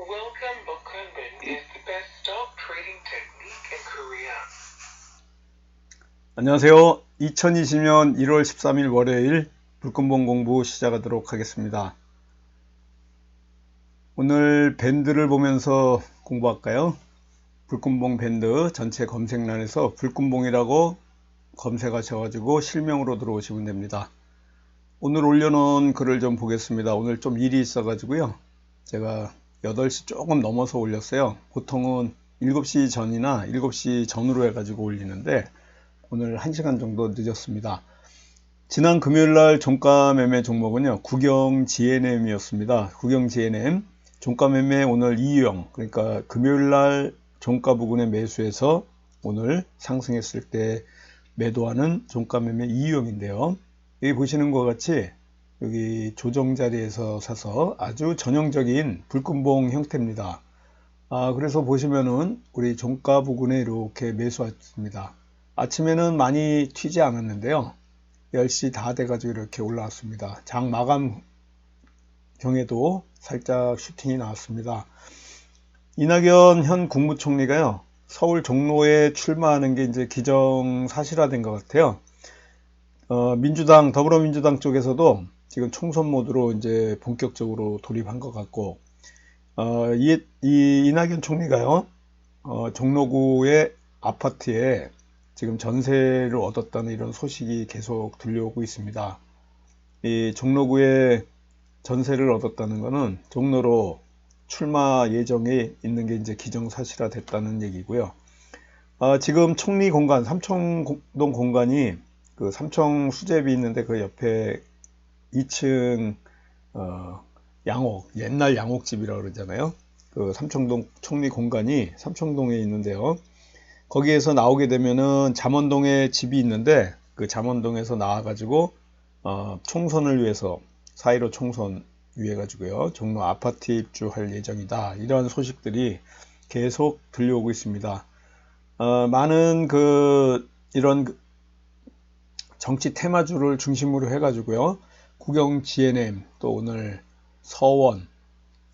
Welcome Bokunbin is the best stock trading technique in Korea. 안녕하세요. 2020년 1월 13일 월요일 불금봉 공부 시작하도록 하겠습니다. 오늘 밴드를 보면서 공부할까요? 불금봉 밴드 전체 검색란에서 불금봉이라고 검색하셔가지고 실명으로 들어오시면 됩니다. 오늘 올려놓은 글을 좀 보겠습니다. 오늘 좀 일이 있어가지고요. 제가 8시 조금 넘어서 올렸어요. 보통은 7시 전이나 7시 전으로 해가지고 올리는데 오늘 1시간 정도 늦었습니다. 지난 금요일 날 종가 매매 종목은요. 국영 GNM이었습니다. 국영 GNM 종가 매매 오늘 이유형 그러니까 금요일 날 종가 부근에 매수해서 오늘 상승했을 때 매도하는 종가 매매 이유형인데요. 여기 보시는 것 같이 여기 조정 자리에서 사서 아주 전형적인 불금봉 형태입니다. 아, 그래서 보시면은 우리 종가 부근에 이렇게 매수했습니다. 아침에는 많이 튀지 않았는데요. 10시 다 돼가지고 이렇게 올라왔습니다. 장 마감 경에도 살짝 슈팅이 나왔습니다. 이낙연 현 국무총리가요, 서울 종로에 출마하는 게 이제 기정 사실화된 것 같아요. 어, 민주당, 더불어민주당 쪽에서도 지금 총선 모드로 이제 본격적으로 돌입한 것 같고, 어, 이, 이 이낙연 총리가요, 어, 종로구의 아파트에 지금 전세를 얻었다는 이런 소식이 계속 들려오고 있습니다. 이 종로구에 전세를 얻었다는 것은 종로로 출마 예정에 있는 게 이제 기정사실화 됐다는 얘기고요. 어, 지금 총리 공간, 삼청동 공간이 그 삼청 수제비 있는데 그 옆에 2층 어, 양옥, 옛날 양옥집이라고 그러잖아요. 그 삼청동 총리 공간이 삼청동에 있는데요. 거기에서 나오게 되면은 잠원동에 집이 있는데 그 잠원동에서 나와가지고 어, 총선을 위해서 4.15 총선 위해 가지고요 종로 아파트 입주할 예정이다 이런 소식들이 계속 들려오고 있습니다. 어, 많은 그 이런 그 정치 테마주를 중심으로 해가지고요 국영 GNM 또 오늘 서원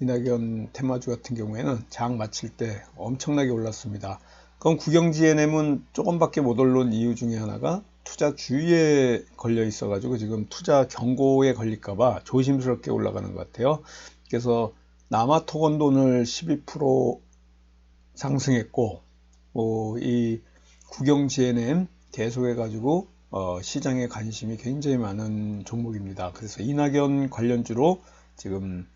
이낙연 테마주 같은 경우에는 장 마칠 때 엄청나게 올랐습니다. 그럼 국영 GNM은 조금밖에 못 오른 이유 중에 하나가 투자 주의에 걸려 있어 가지고 지금 투자 경고에 걸릴까봐 조심스럽게 올라가는 것 같아요. 그래서 남아토건도 오늘 12% 상승했고 어, 이 국영 GNM 계속해 가지고 어, 시장에 관심이 굉장히 많은 종목입니다. 그래서 이낙연 관련주로 지금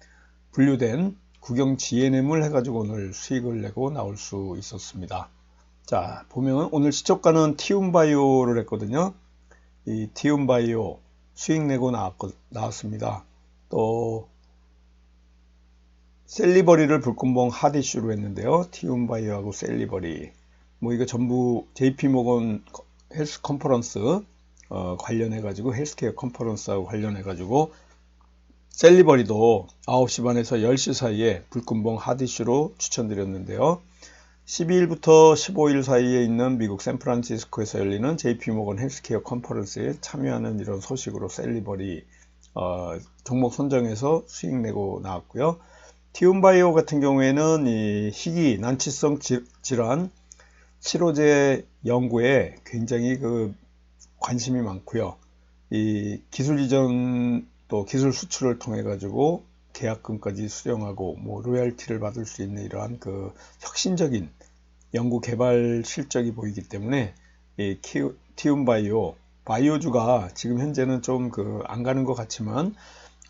분류된 국영 GNM을 해가지고 오늘 수익을 내고 나올 수 있었습니다. 자, 보면 오늘 시초가는 티움바이오를 했거든요. 이 티움바이오 수익 내고 나왔, 나왔습니다. 또 셀리버리를 불금봉 하디슈로 했는데요. 티움바이오하고 셀리버리. 뭐 이거 전부 JP모건 헬스 컨퍼런스 어, 관련해 가지고 헬스케어 컨퍼런스하고 관련해 가지고 셀리버리도 9시 반에서 10시 사이에 불금봉 하디슈로 추천드렸는데요. 12일부터 15일 사이에 있는 미국 샌프란시스코에서 열리는 JP모건 헬스케어 컨퍼런스에 참여하는 이런 소식으로 셀리버리 어, 종목 선정해서 수익 내고 나왔고요. 티움바이오 같은 경우에는 이 희귀 난치성 질환 치료제 연구에 굉장히 그 관심이 많고요. 이 기술 이전 또 기술 수출을 통해 가지고 계약금까지 수령하고 뭐 로열티를 받을 수 있는 이러한 그 혁신적인 연구 개발 실적이 보이기 때문에 이 티움바이오 바이오주가 지금 현재는 좀 그 안 가는 것 같지만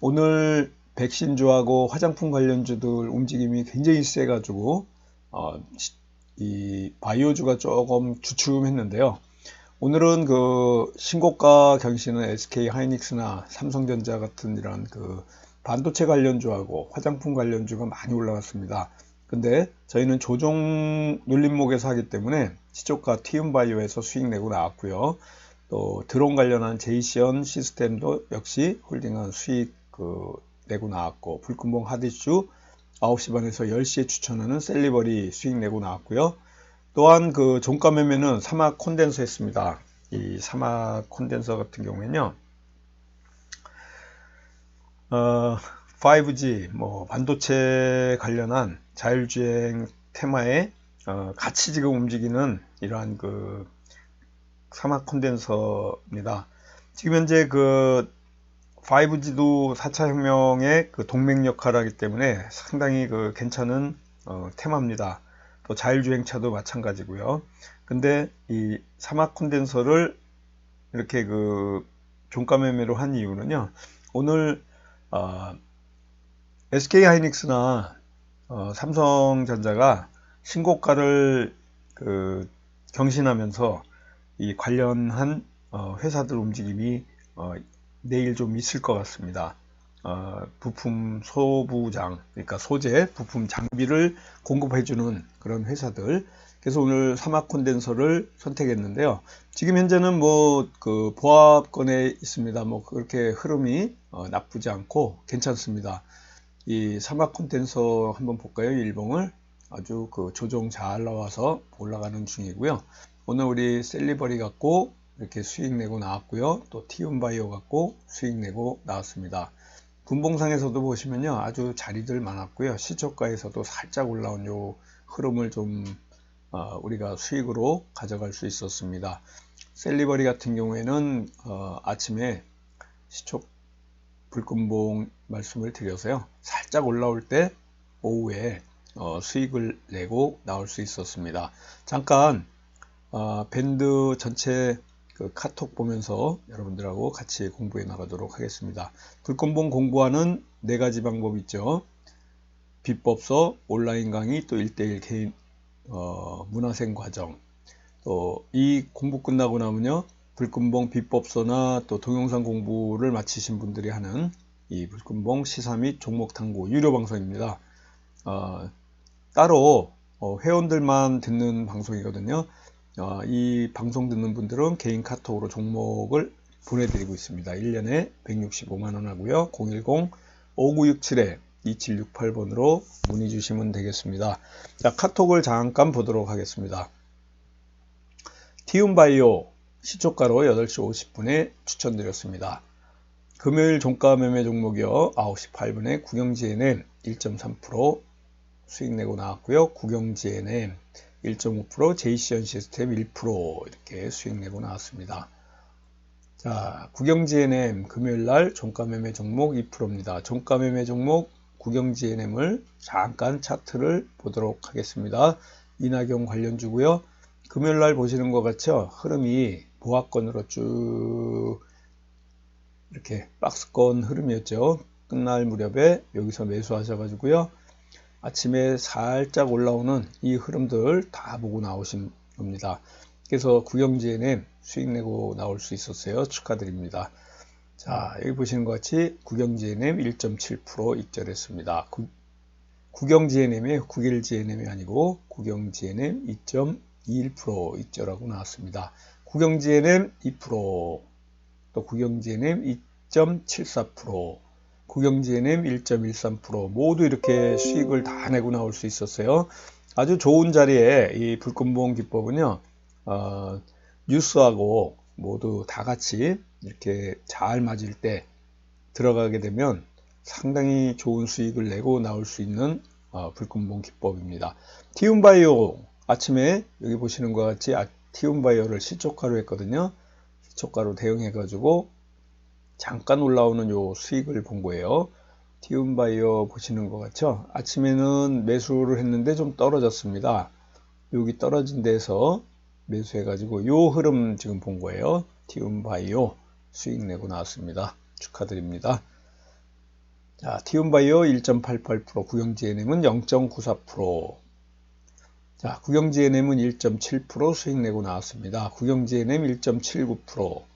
오늘 백신주하고 화장품 관련주들 움직임이 굉장히 세 가지고 어, 이 바이오주가 조금 주춤했는데요. 오늘은 그 신고가 경신은 SK 하이닉스나 삼성전자 같은 이런 그 반도체 관련주하고 화장품 관련주가 많이 올라갔습니다. 근데 저희는 조종 눌림목에서 하기 때문에 시초가 티움바이오에서 수익 내고 나왔고요. 또 드론 관련한 제이시언 시스템도 역시 홀딩한 수익 그 내고 나왔고 불금봉 하디슈 9시 반에서 10시에 추천하는 셀리버리 수익 내고 나왔고요. 또한 그 종가 매매는 사막 콘덴서 했습니다. 이 사막 콘덴서 같은 경우에는요. 어, 5G 뭐 반도체 관련한 자율주행 테마에 어, 같이 지금 움직이는 이러한 그 사막 콘덴서입니다. 지금 현재 그 5G도 4차 혁명의 그 동맹 역할을 하기 때문에 상당히 그 괜찮은 어, 테마입니다. 또 자율주행차도 마찬가지고요. 근데 이 사막 콘덴서를 이렇게 그 종가 매매로 한 이유는요. 오늘 어, SK 하이닉스나 어, 삼성전자가 신고가를 그 경신하면서 이 관련한 어, 회사들 움직임이 어, 내일 좀 있을 것 같습니다. 어, 부품 소부장, 그러니까 소재, 부품 장비를 공급해주는 그런 회사들. 그래서 오늘 사막 콘덴서를 선택했는데요. 지금 현재는 뭐 그 보합권에 있습니다. 뭐 그렇게 흐름이 어, 나쁘지 않고 괜찮습니다. 이 사막 콘덴서 한번 볼까요? 일봉을 아주 그 조정 잘 나와서 올라가는 중이고요. 오늘 우리 셀리버리 갖고 이렇게 수익 내고 나왔고요. 또 티움바이오 갖고 수익 내고 나왔습니다. 분봉상에서도 보시면요. 아주 자리들 많았고요. 시초가에서도 살짝 올라온 요 흐름을 좀 어, 우리가 수익으로 가져갈 수 있었습니다. 셀리버리 같은 경우에는 어, 아침에 시초 불금봉 말씀을 드려서요. 살짝 올라올 때 오후에 어, 수익을 내고 나올 수 있었습니다. 잠깐 어, 밴드 전체 그 카톡 보면서 여러분들하고 같이 공부해 나가도록 하겠습니다. 불금봉 공부하는 네 가지 방법 있죠. 비법서, 온라인 강의, 또 1대1 개인 어, 문화생 과정. 또 이 공부 끝나고 나면요. 불금봉 비법서나 또 동영상 공부를 마치신 분들이 하는 이 불금봉 시사 및 종목 탐구 유료 방송입니다. 어, 따로 어, 회원들만 듣는 방송이거든요. 어, 이 방송 듣는 분들은 개인 카톡으로 종목을 보내드리고 있습니다. 1년에 165만원 하고요. 010-5967-2768번으로 문의 주시면 되겠습니다. 자, 카톡을 잠깐 보도록 하겠습니다. 티움바이오 시초가로 8시 50분에 추천드렸습니다. 금요일 종가 매매 종목이요. 9시 8분에 구경지에는 1.3% 수익 내고 나왔고요. 구경지에는 1.5%, JCN 시스템 1% 이렇게 수익 내고 나왔습니다. 자, 구경지에는 금요일 날 종가 매매 종목 2%입니다. 종가 매매 종목 구경지에nem을 잠깐 차트를 보도록 하겠습니다. 이낙연 관련주고요. 금요일 날 보시는 것 같죠? 흐름이 보합권으로 쭉 이렇게 박스권 흐름이었죠. 끝날 무렵에 여기서 매수하셔가지고요. 아침에 살짝 올라오는 이 흐름들 다 보고 나오신 겁니다. 그래서 구경지에는 수익 내고 나올 수 있었어요. 축하드립니다. 자, 여기 보시는 것 같이 구경지에냄 1.7% 입절했습니다. 구, 구경지에냄이 구길지에냄이 아니고 구경지에냄 2.21% 입절하고 나왔습니다. 구경지에냄 2%, 또 구경지에냄 2.74%, 구경지에냄 1.13% 모두 이렇게 수익을 다 내고 나올 수 있었어요. 아주 좋은 자리에 이 불금봉 기법은요, 어, 뉴스하고 모두 다 같이 이렇게 잘 맞을 때 들어가게 되면 상당히 좋은 수익을 내고 나올 수 있는 어, 불금봉 기법입니다. 티움바이오 아침에 여기 보시는 것 같이 아, 티움바이오를 시초가로 했거든요. 시초가로 대응해 가지고 잠깐 올라오는 요 수익을 본 거예요. 티움바이오 보시는 것 같죠? 아침에는 매수를 했는데 좀 떨어졌습니다. 여기 떨어진 데서 매수해 가지고 요 흐름 지금 본 거예요. 티움바이오 수익 내고 나왔습니다. 축하드립니다. 자, 티움바이오 1.88%, 구경지에nem은 0.94%. 자, 구경지에nem은 1.7% 수익 내고 나왔습니다. 구경지에nem 1.79%,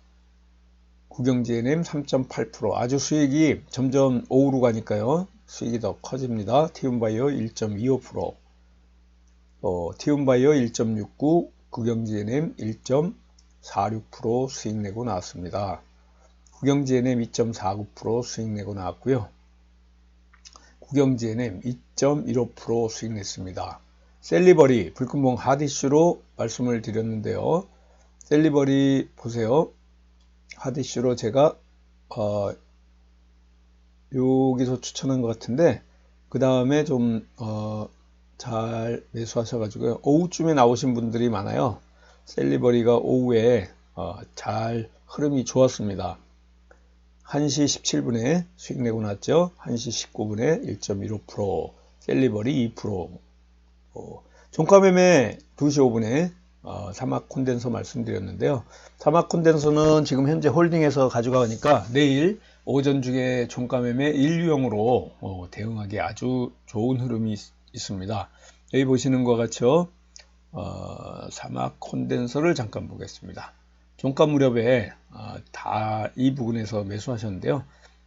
구경지에nem 3.8%. 아주 수익이 점점 오후로 가니까요. 수익이 더 커집니다. 티움바이오 1.25%, 어, 티움바이오 1.69, 구경지에nem 1.46% 수익 내고 나왔습니다. 구경지에nem 2.49% 수익 내고 나왔고요. 구경지에nem 2.15% 수익 냈습니다. 셀리버리 불금봉 하디슈로 말씀을 드렸는데요. 셀리버리 보세요. 하디슈로 제가 어, 여기서 추천한 것 같은데 그 다음에 좀 어, 잘 매수하셔가지고요. 오후쯤에 나오신 분들이 많아요. 셀리버리가 오후에 어, 잘 흐름이 좋았습니다. 1시 17분에 수익 내고 났죠. 1시 19분에 1.15%, 셀리버리 2%, 어, 종가 매매 2시 5분에 어, 사막 콘덴서 말씀드렸는데요. 사막 콘덴서는 지금 현재 홀딩해서 가져가니까 내일 오전 중에 종가 매매 인류형으로 어, 대응하기 아주 좋은 흐름이 있, 있습니다. 여기 보시는 것 같죠? 어, 사막 콘덴서를 잠깐 보겠습니다. 종가 무렵에 어, 다이 부분에서 매수하셨는데요.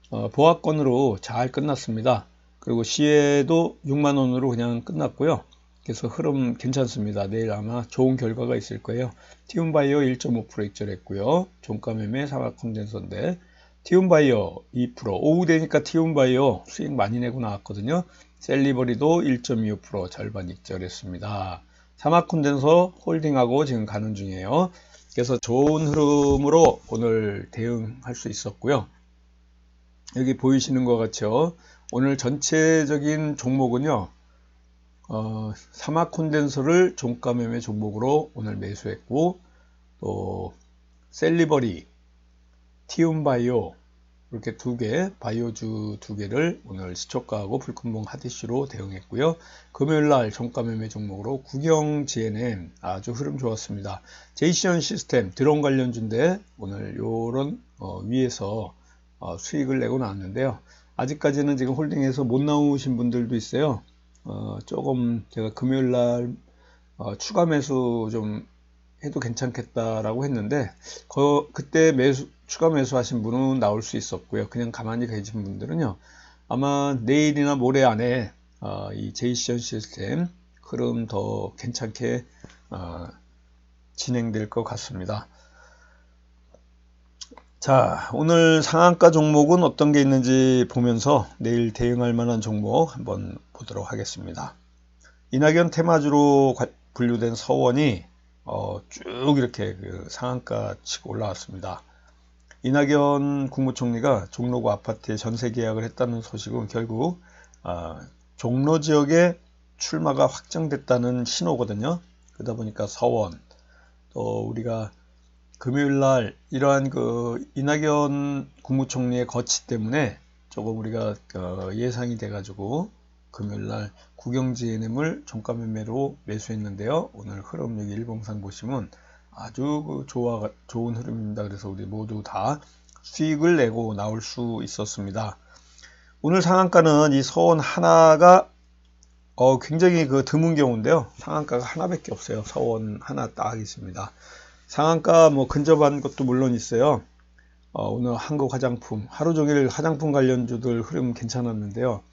어, 보합권으로 잘 끝났습니다. 그리고 시에도 6만원으로 그냥 끝났고요. 그래서 흐름 괜찮습니다. 내일 아마 좋은 결과가 있을 거예요. 티움바이오 1.5% 익절했고요. 종가 매매 사막 콘덴서인데 티움바이오 2% 오후 되니까 티움바이오 수익 많이 내고 나왔거든요. 셀리버리도 1.25% 절반 익절했습니다. 사막 콘덴서 홀딩하고 지금 가는 중이에요. 그래서 좋은 흐름으로 오늘 대응할 수 있었고요. 여기 보이시는 것 같죠? 오늘 전체적인 종목은요. 어, 사막 콘덴서를 종가 매매 종목으로 오늘 매수했고 또 셀리버리, 티움바이오 이렇게 두 개, 바이오주 두 개를 오늘 시초가하고 불금봉 하디슈로 대응했고요. 금요일날 종가 매매 종목으로 국영 GNM 아주 흐름 좋았습니다. 제이시언 시스템 드론 관련주인데 오늘 요런 어, 위에서 어, 수익을 내고 나왔는데요. 아직까지는 지금 홀딩해서 못 나오신 분들도 있어요. 어, 조금 제가 금요일 날 어, 추가 매수 좀 해도 괜찮겠다라고 했는데 거, 그때 매수 추가 매수하신 분은 나올 수 있었고요. 그냥 가만히 계신 분들은요. 아마 내일이나 모레 안에 어, 이 제이션 시스템 흐름 더 괜찮게 어, 진행될 것 같습니다. 자, 오늘 상한가 종목은 어떤 게 있는지 보면서 내일 대응할 만한 종목 한번 보도록 하겠습니다. 이낙연 테마주로 분류된 서원이 어, 쭉 이렇게 그 상한가 치고 올라왔습니다. 이낙연 국무총리가 종로구 아파트에 전세 계약을 했다는 소식은 결국 어, 종로 지역에 출마가 확정됐다는 신호거든요. 그러다 보니까 서원 또 우리가 금요일 날 이러한 그 이낙연 국무총리의 거치 때문에 조금 우리가 어 예상이 돼가지고 금요일 날 국영지NM을 종가 매매로 매수했는데요. 오늘 흐름 여기 일봉상 보시면 아주 그 좋아 좋은 흐름입니다. 그래서 우리 모두 다 수익을 내고 나올 수 있었습니다. 오늘 상한가는 이 서원 하나가 어 굉장히 그 드문 경우인데요. 상한가가 하나밖에 없어요. 서원 하나 딱 있습니다. 상한가 뭐 근접한 것도 물론 있어요. 어, 오늘 한국 화장품 하루 종일 화장품 관련주들 흐름 괜찮았는데요.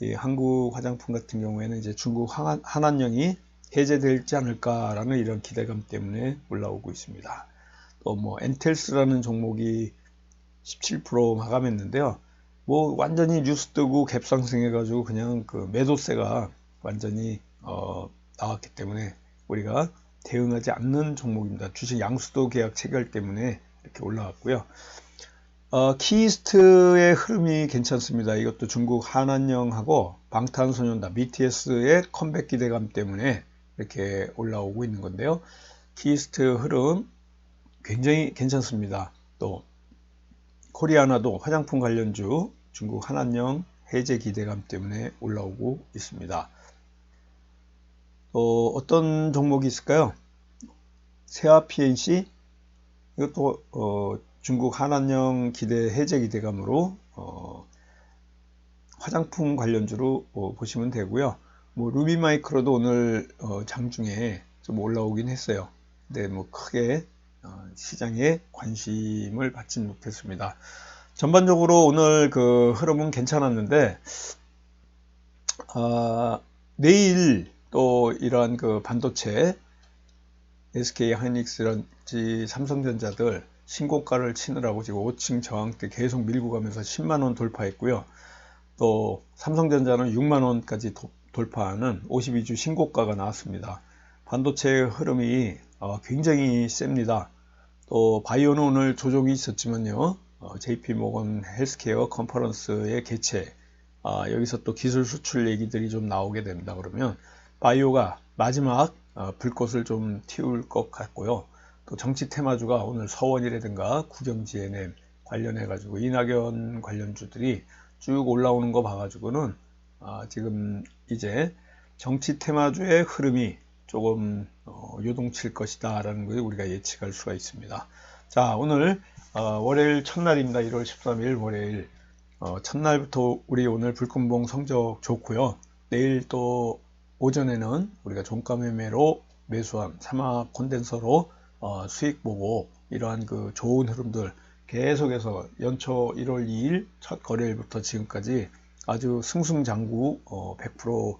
이 한국 화장품 같은 경우에는 이제 중국 한한령이 해제될지 않을까라는 이런 기대감 때문에 올라오고 있습니다. 또 뭐 엔텔스라는 종목이 17% 마감했는데요. 뭐 완전히 뉴스 뜨고 갭상승해가지고 그냥 그 매도세가 완전히 어, 나왔기 때문에 우리가 대응하지 않는 종목입니다. 주식 양수도 계약 체결 때문에 이렇게 올라왔고요. 어, 키스트의 흐름이 괜찮습니다. 이것도 중국 한안령하고 방탄소년단 BTS의 컴백 기대감 때문에 이렇게 올라오고 있는 건데요. 키스트 흐름 굉장히 괜찮습니다. 또 코리아나도 화장품 관련주 중국 한안령 해제 기대감 때문에 올라오고 있습니다. 어, 어떤 종목이 있을까요? 세아 PNC 이것도 어, 중국 한안령 기대 해제 기대감으로 어, 화장품 관련주로 어, 보시면 되고요. 뭐 루비 마이크로도 오늘 어, 장중에 좀 올라오긴 했어요. 근데 뭐 크게 어, 시장에 관심을 받진 못했습니다. 전반적으로 오늘 그 흐름은 괜찮았는데 어, 내일 또 이러한 그 반도체 SK 하이닉스라든지 삼성전자들 신고가를 치느라고 지금 5층 저항대 계속 밀고 가면서 10만원 돌파했고요. 또 삼성전자는 6만원까지 돌파하는 52주 신고가가 나왔습니다. 반도체 흐름이 어, 굉장히 셉니다. 또 바이오는 오늘 조정이 있었지만요. JP모건 헬스케어 컨퍼런스의 개최 아, 여기서 또 기술 수출 얘기들이 좀 나오게 됩니다. 그러면 바이오가 마지막 어, 불꽃을 좀 틔울 것 같고요. 또 정치 테마주가 오늘 서원이라든가 국영지NM 관련해 가지고 이낙연 관련주들이 쭉 올라오는 거 봐가지고는 아, 지금 이제 정치 테마주의 흐름이 조금 어, 요동칠 것이다 라는 것을 우리가 예측할 수가 있습니다. 자 오늘 어, 월요일 첫날입니다. 1월 13일 월요일 어, 첫날부터 우리 오늘 불금봉 성적 좋고요. 내일 또 오전에는 우리가 종가 매매로 매수한 사막 콘덴서로 어, 수익 보고 이러한 그 좋은 흐름들 계속해서 연초 1월 2일 첫 거래일부터 지금까지 아주 승승장구 어, 100%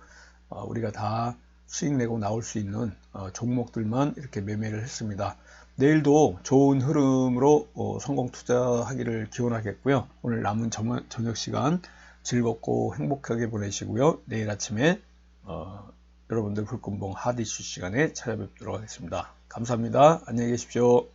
어, 우리가 다 수익 내고 나올 수 있는 어, 종목들만 이렇게 매매를 했습니다. 내일도 좋은 흐름으로 어, 성공 투자하기를 기원하겠고요. 오늘 남은 점- 저녁 시간 즐겁고 행복하게 보내시고요. 내일 아침에 어, 여러분들 불금봉 하디슈 시간에 찾아뵙도록 하겠습니다. 감사합니다. 안녕히 계십시오.